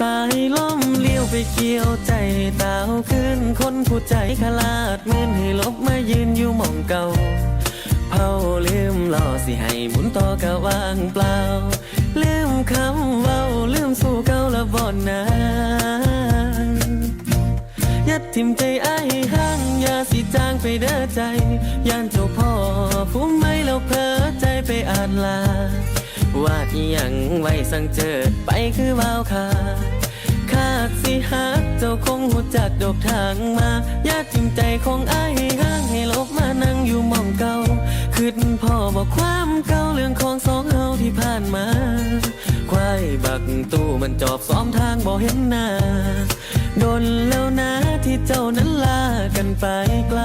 สายลมเลี้ยวไปเกี่ยวใจตาวขึ้น คนผู้ใจขลาดมืนให้ลบมายืนอยู่มองเก่าเผาลืมล่อสิให้หมุนต่อกะว่างเปล่า ลืมคำเว้าลืมสู่เก่าละบ่อนนานยัดทิมใจไอ้ายห้างอย่าสิจางไปเด้อใจ ย่านเจ้าพ่อผู้ไม่แล้วเพ้อใจไปอ่านลา ว่าที่ยังไว้สั่งเจอไปคือวาวขาคาดสิฮักเจ้าคงหูจักดอกทางมาญาติทิมใจของไอ้ายห้างให้ลบมานั่งอยู่มองเก่าคิดพ่อบอกความเก่าเรื่องของสองเฮาที่ผ่านมาควายบักตู้มันจอบซ้อมทางบ่เห็นหน้าโดนแล้วนะที่เจ้านั้นลากันไปไกล